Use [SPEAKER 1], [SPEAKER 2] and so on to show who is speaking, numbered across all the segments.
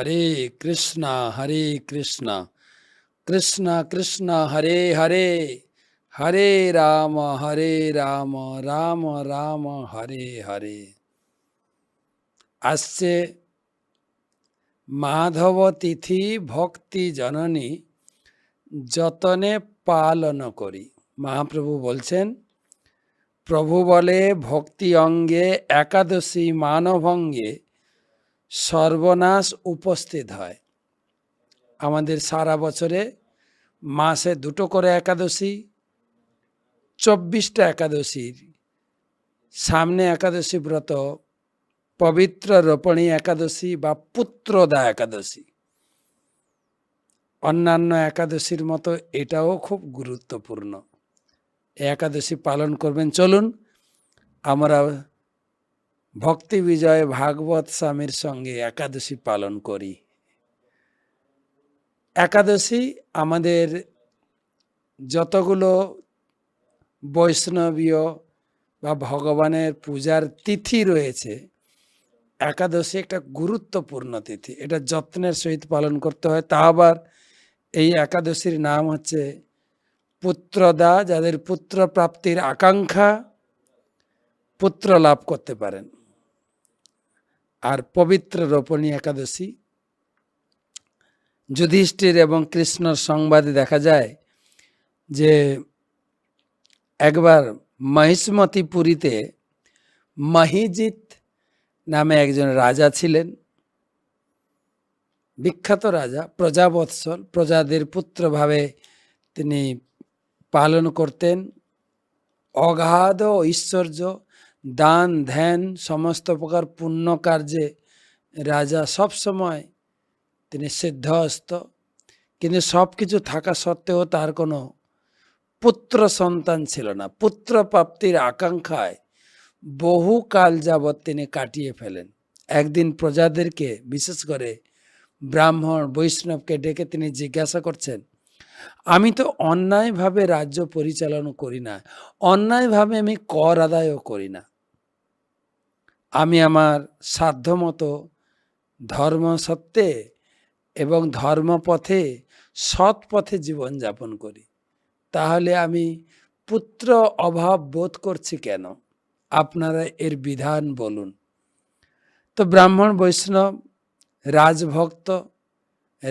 [SPEAKER 1] হরে কৃষ্ণ হরে কৃষ্ণ কৃষ্ণ কৃষ্ণ হরে হরে হরে রাম হরে রাম রাম রাম হরে হরে আসছে মাধব তিথি ভক্তি জননী যতনে পালন করি মহাপ্রভু বলছেন প্রভু বলে ভক্তি অঙ্গে একাদশী মানভঙ্গে সর্বনাশ উপস্থিত হয় আমাদের সারা বছরে মাসে দুটো করে একাদশী চব্বিশটা একাদশীর সামনে একাদশী ব্রত পবিত্র রোপণী একাদশী বা পুত্রদা একাদশী অন্যান্য একাদশীর মতো এটাও খুব গুরুত্বপূর্ণ একাদশী পালন করবেন চলুন আমরা ভক্তি বিজয় ভাগবত স্বামীর সঙ্গে একাদশী পালন করি একাদশী আমাদের যতগুলো বৈষ্ণবীয় বা ভগবানের পূজার তিথি রয়েছে একাদশী একটা গুরুত্বপূর্ণ তিথি এটা যত্নের সহিত পালন করতে হয় তা আবার এই একাদশীর নাম হচ্ছে পুত্রদা যাদের পুত্র প্রাপ্তির আকাঙ্ক্ষা পুত্র লাভ করতে পারেন আর পবিত্র রোপণী একাদশী যুধিষ্ঠির এবং কৃষ্ণর সংবাদে দেখা যায় যে একবার মহিষ্মতিপুরীতে মহিজিৎ নামে একজন রাজা ছিলেন বিখ্যাত রাজা প্রজাবৎসল প্রজাদের পুত্রভাবে তিনি পালন করতেন অগাধ ঐশ্বর্য দান ধ্যান সমস্ত প্রকার পুণ্য কার্যে রাজা সব সময় তিনি সিদ্ধহস্ত কিন্তু সব কিছু থাকা সত্ত্বেও তার কোনো পুত্র সন্তান ছিল না পুত্র প্রাপ্তির আকাঙ্ক্ষায় বহুকাল যাবৎ তিনি কাটিয়ে ফেলেন একদিন প্রজাদেরকে বিশেষ করে ব্রাহ্মণ বৈষ্ণবকে ডেকে তিনি জিজ্ঞাসা করছেন আমি তো অন্যায়ভাবে রাজ্য পরিচালনা করি না অন্যায়ভাবে আমি কর আদায়ও করি না আমি আমার মতো ধর্ম সত্ত্বে এবং ধর্মপথে সৎ পথে জীবনযাপন করি তাহলে আমি পুত্র অভাব বোধ করছি কেন আপনারা এর বিধান বলুন তো ব্রাহ্মণ বৈষ্ণব রাজভক্ত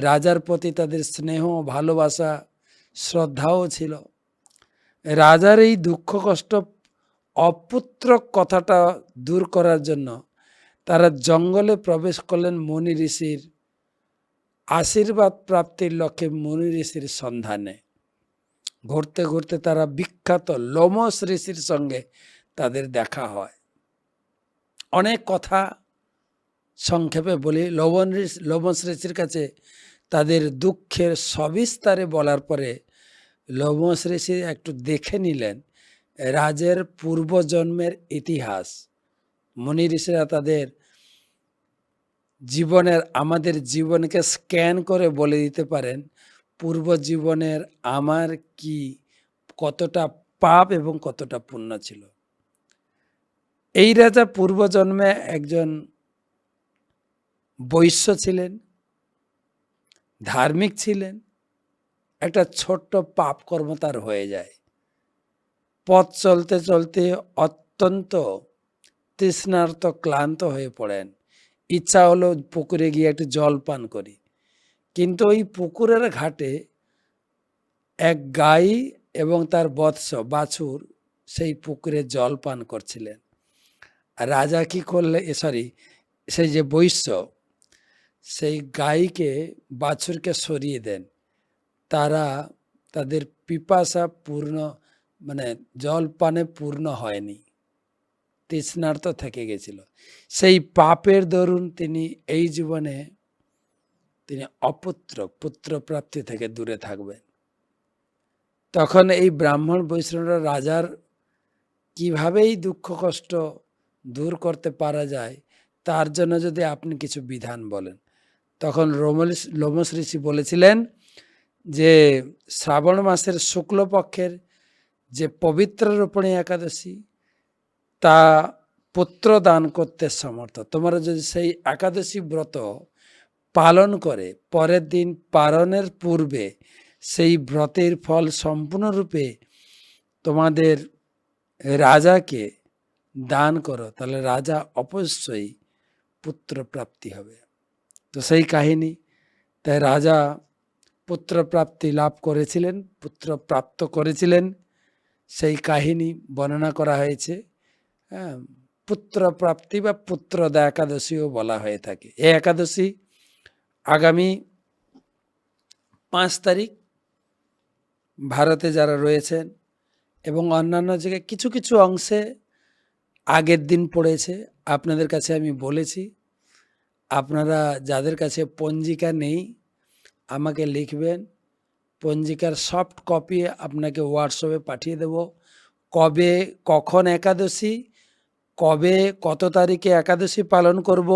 [SPEAKER 1] রাজার প্রতি তাদের স্নেহ ভালোবাসা শ্রদ্ধাও ছিল রাজার এই দুঃখ কষ্ট অপুত্র কথাটা দূর করার জন্য তারা জঙ্গলে প্রবেশ করলেন মনি ঋষির আশীর্বাদ প্রাপ্তির লক্ষ্যে মনি ঋষির সন্ধানে ঘুরতে ঘুরতে তারা বিখ্যাত লোমস ঋষির সঙ্গে তাদের দেখা হয় অনেক কথা সংক্ষেপে বলি লবণ লোমস ঋষির কাছে তাদের দুঃখের সবিস্তারে বলার পরে লোমস ঋষি একটু দেখে নিলেন রাজের পূর্বজন্মের ইতিহাস মনি ঋষিরা তাদের জীবনের আমাদের জীবনকে স্ক্যান করে বলে দিতে পারেন পূর্ব জীবনের আমার কি কতটা পাপ এবং কতটা পুণ্য ছিল এই রাজা পূর্বজন্মে একজন বৈশ্য ছিলেন ধার্মিক ছিলেন একটা ছোট্ট পাপ কর্ম তার হয়ে যায় পথ চলতে চলতে অত্যন্ত তৃষ্ণার্ত ক্লান্ত হয়ে পড়েন ইচ্ছা হলো পুকুরে গিয়ে একটু জল পান করি কিন্তু ওই পুকুরের ঘাটে এক গাই এবং তার বৎস বাছুর সেই পুকুরে জল পান করছিলেন রাজা কি করলে সরি সেই যে বৈশ্য সেই গাইকে বাছুরকে সরিয়ে দেন তারা তাদের পিপাসা পূর্ণ মানে জল পানে পূর্ণ হয়নি তৃষ্ণার্ত থেকে গেছিল সেই পাপের দরুন তিনি এই জীবনে তিনি অপুত্র পুত্র প্রাপ্তি থেকে দূরে থাকবেন তখন এই ব্রাহ্মণ বৈষ্ণবরা রাজার কিভাবেই দুঃখ কষ্ট দূর করতে পারা যায় তার জন্য যদি আপনি কিছু বিধান বলেন তখন রোমলিস লোমশ ঋষি বলেছিলেন যে শ্রাবণ মাসের শুক্লপক্ষের যে পবিত্র রূপণী একাদশী তা পুত্র দান করতে সমর্থ তোমরা যদি সেই একাদশী ব্রত পালন করে পরের দিন পালনের পূর্বে সেই ব্রতের ফল সম্পূর্ণরূপে তোমাদের রাজাকে দান করো তাহলে রাজা অবশ্যই পুত্র প্রাপ্তি হবে তো সেই কাহিনী তাই রাজা পুত্র প্রাপ্তি লাভ করেছিলেন পুত্র প্রাপ্ত করেছিলেন সেই কাহিনী বর্ণনা করা হয়েছে হ্যাঁ বা পুত্রদা একাদশীও বলা হয়ে থাকে এই একাদশী আগামী পাঁচ তারিখ ভারতে যারা রয়েছেন এবং অন্যান্য জায়গায় কিছু কিছু অংশে আগের দিন পড়েছে আপনাদের কাছে আমি বলেছি আপনারা যাদের কাছে পঞ্জিকা নেই আমাকে লিখবেন পঞ্জিকার সফট কপি আপনাকে হোয়াটসঅ্যাপে পাঠিয়ে দেব কবে কখন একাদশী কবে কত তারিখে একাদশী পালন করব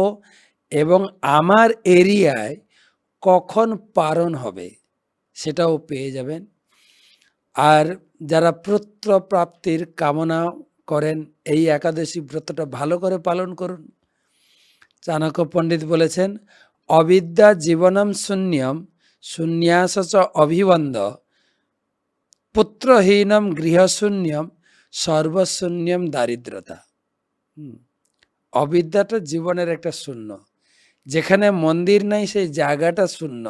[SPEAKER 1] এবং আমার এরিয়ায় কখন পারণ হবে সেটাও পেয়ে যাবেন আর যারা পুত্র প্রাপ্তির কামনা করেন এই একাদশী ব্রতটা ভালো করে পালন করুন চাণক্য পণ্ডিত বলেছেন অবিদ্যা জীবনম শূন্যম শূন্যাস অভিবন্দ পুত্রহীনম গৃহশূন্যম সর্বশূন্যম দারিদ্রতা অবিদ্যাটা জীবনের একটা শূন্য যেখানে মন্দির নাই সেই জায়গাটা শূন্য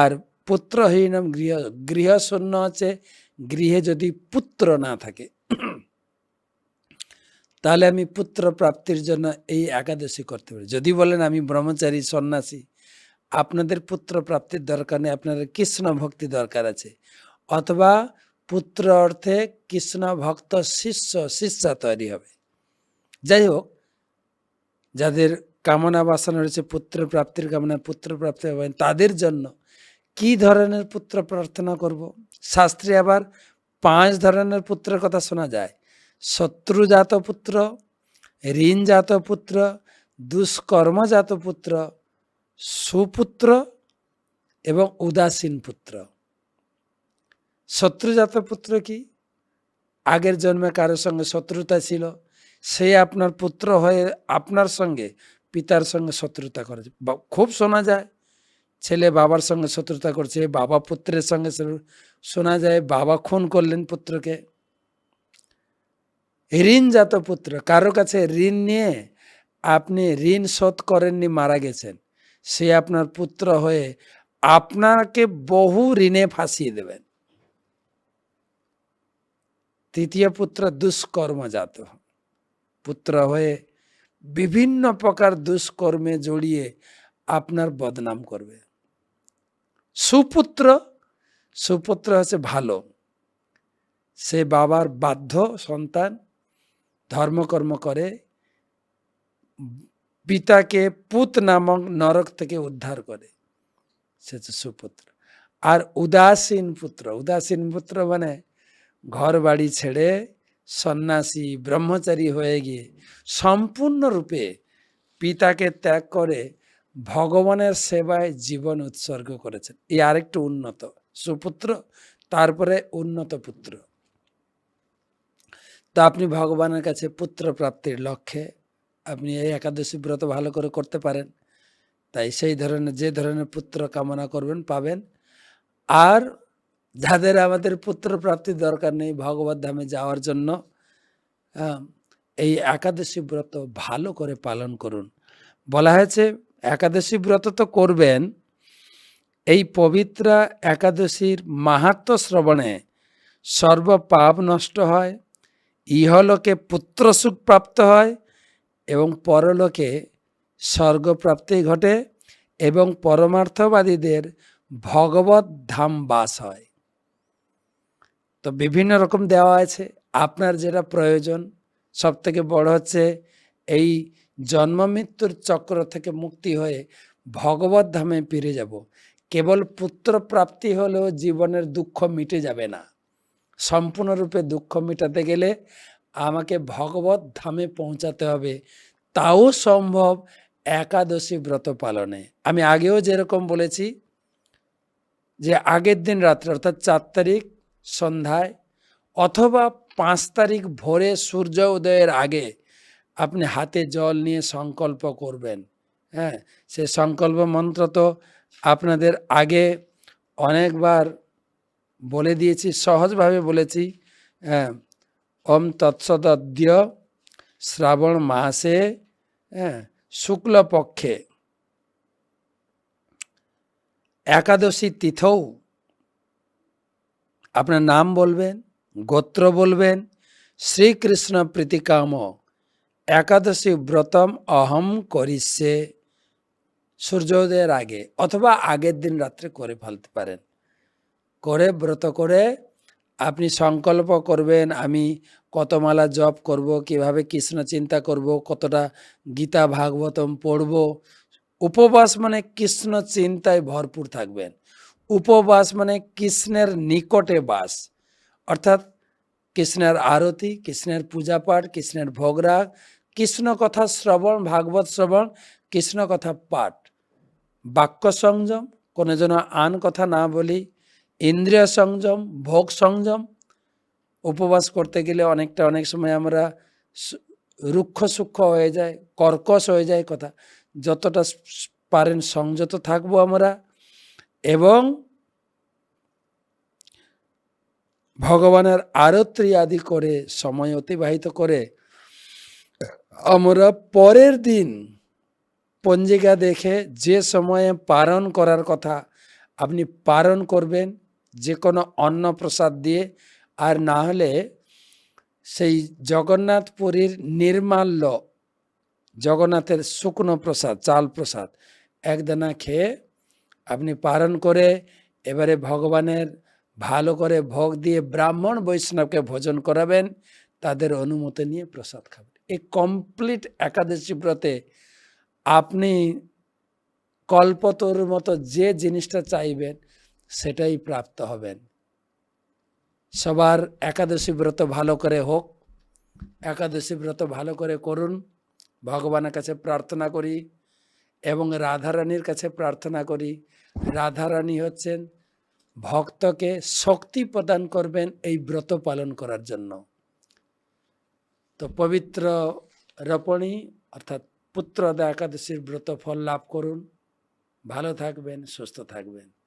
[SPEAKER 1] আর পুত্রহীনম গৃহ গৃহশূন্য আছে গৃহে যদি পুত্র না থাকে তাহলে আমি পুত্র প্রাপ্তির জন্য এই একাদশী করতে পারি যদি বলেন আমি ব্রহ্মচারী সন্ন্যাসী আপনাদের পুত্র প্রাপ্তির দরকার নেই আপনাদের কৃষ্ণ ভক্তি দরকার আছে অথবা পুত্র অর্থে কৃষ্ণ ভক্ত শিষ্য শিষ্যা তৈরি হবে যাই হোক যাদের কামনা বাসনা রয়েছে পুত্র প্রাপ্তির কামনা পুত্র প্রাপ্তি হবে তাদের জন্য কি ধরনের পুত্র প্রার্থনা করব। শাস্ত্রে আবার পাঁচ ধরনের পুত্রের কথা শোনা যায় শত্রুজাত পুত্র ঋণজাত পুত্র দুষ্কর্মজাত পুত্র সুপুত্র এবং উদাসীন পুত্র শত্রুজাত পুত্র কি আগের জন্মে কারোর সঙ্গে শত্রুতা ছিল সে আপনার পুত্র হয়ে আপনার সঙ্গে পিতার সঙ্গে শত্রুতা করেছে খুব শোনা যায় ছেলে বাবার সঙ্গে শত্রুতা করছে বাবা পুত্রের সঙ্গে শোনা যায় বাবা খুন করলেন পুত্রকে ঋণজাত পুত্র কারো কাছে ঋণ নিয়ে আপনি ঋণ শোধ করেননি মারা গেছেন সে আপনার পুত্র হয়ে আপনাকে বহু ঋণে ফাঁসিয়ে দেবেন তৃতীয় পুত্র দুষ্কর্মজাত পুত্র হয়ে বিভিন্ন প্রকার দুষ্কর্মে জড়িয়ে আপনার বদনাম করবে সুপুত্র সুপুত্র হচ্ছে ভালো সে বাবার বাধ্য সন্তান ধর্মকর্ম করে পিতাকে পুত নামক নরক থেকে উদ্ধার করে সে সুপুত্র আর উদাসীন পুত্র উদাসীন পুত্র মানে ঘর বাড়ি ছেড়ে সন্ন্যাসী ব্রহ্মচারী হয়ে গিয়ে সম্পূর্ণরূপে পিতাকে ত্যাগ করে ভগবানের সেবায় জীবন উৎসর্গ করেছেন এ আরেকটু উন্নত সুপুত্র তারপরে উন্নত পুত্র তা আপনি ভগবানের কাছে পুত্র প্রাপ্তির লক্ষ্যে আপনি এই একাদশী ব্রত ভালো করে করতে পারেন তাই সেই ধরনের যে ধরনের পুত্র কামনা করবেন পাবেন আর যাদের আমাদের পুত্র প্রাপ্তির দরকার নেই ভগবত ধামে যাওয়ার জন্য এই একাদশী ব্রত ভালো করে পালন করুন বলা হয়েছে একাদশী ব্রত তো করবেন এই পবিত্রা একাদশীর মাহাত্ম শ্রবণে সর্ব পাপ নষ্ট হয় ইহলোকে পুত্র সুখ প্রাপ্ত হয় এবং পরলোকে স্বর্গপ্রাপ্তি ঘটে এবং পরমার্থবাদীদের ভগবত ধাম বাস হয় তো বিভিন্ন রকম দেওয়া আছে আপনার যেটা প্রয়োজন সব থেকে বড় হচ্ছে এই জন্ম মৃত্যুর চক্র থেকে মুক্তি হয়ে ভগবত ধামে ফিরে যাব কেবল পুত্র প্রাপ্তি হলেও জীবনের দুঃখ মিটে যাবে না সম্পূর্ণরূপে দুঃখ মিটাতে গেলে আমাকে ভগবত ধামে পৌঁছাতে হবে তাও সম্ভব একাদশী ব্রত পালনে আমি আগেও যেরকম বলেছি যে আগের দিন রাত্রে অর্থাৎ চার তারিখ সন্ধ্যায় অথবা পাঁচ তারিখ ভোরে সূর্য উদয়ের আগে আপনি হাতে জল নিয়ে সংকল্প করবেন হ্যাঁ সে সংকল্প মন্ত্র তো আপনাদের আগে অনেকবার বলে দিয়েছি সহজভাবে বলেছি হ্যাঁ ওম তৎসদ্য শ্রাবণ মাসে হ্যাঁ শুক্লপক্ষে একাদশী তিথৌ আপনার নাম বলবেন গোত্র বলবেন শ্রীকৃষ্ণ প্রীতিকাম একাদশী ব্রতম অহম করিসে সূর্যোদয়ের আগে অথবা আগের দিন রাত্রে করে ফেলতে পারেন করে ব্রত করে আপনি সংকল্প করবেন আমি কত মালা জপ করব কিভাবে কৃষ্ণ চিন্তা করব কতটা গীতা ভাগবতম পড়ব উপবাস মানে কৃষ্ণ চিন্তায় ভরপুর থাকবেন উপবাস মানে কৃষ্ণের নিকটে বাস অর্থাৎ কৃষ্ণের আরতি কৃষ্ণের পূজাপাঠ কৃষ্ণের ভোগরাগ কৃষ্ণ কথা শ্রবণ ভাগবত শ্রবণ কৃষ্ণ কথা পাঠ বাক্য সংযম কোনো যেন আন কথা না বলি ইন্দ্রিয় সংযম ভোগ সংযম উপবাস করতে গেলে অনেকটা অনেক সময় আমরা রুক্ষ সূক্ষ্ম হয়ে যায় কর্কশ হয়ে যায় কথা যতটা পারেন সংযত থাকবো আমরা এবং ভগবানের আরত্রি আদি করে সময় অতিবাহিত করে আমরা পরের দিন পঞ্জিকা দেখে যে সময়ে পারণ করার কথা আপনি পারণ করবেন যে কোনো অন্ন প্রসাদ দিয়ে আর না হলে সেই জগন্নাথ পুরীর নির্মাল্য জগন্নাথের শুকনো প্রসাদ চাল প্রসাদ একদানা খেয়ে আপনি পালন করে এবারে ভগবানের ভালো করে ভোগ দিয়ে ব্রাহ্মণ বৈষ্ণবকে ভোজন করাবেন তাদের অনুমতি নিয়ে প্রসাদ খাবেন এই কমপ্লিট একাদশী ব্রতে আপনি কল্পতর মতো যে জিনিসটা চাইবেন সেটাই প্রাপ্ত হবেন সবার একাদশী ব্রত ভালো করে হোক একাদশী ব্রত ভালো করে করুন ভগবানের কাছে প্রার্থনা করি এবং রাধারানীর কাছে প্রার্থনা করি রাধারানী হচ্ছেন ভক্তকে শক্তি প্রদান করবেন এই ব্রত পালন করার জন্য তো পবিত্র রপণী অর্থাৎ পুত্রদা একাদশীর ব্রত ফল লাভ করুন ভালো থাকবেন সুস্থ থাকবেন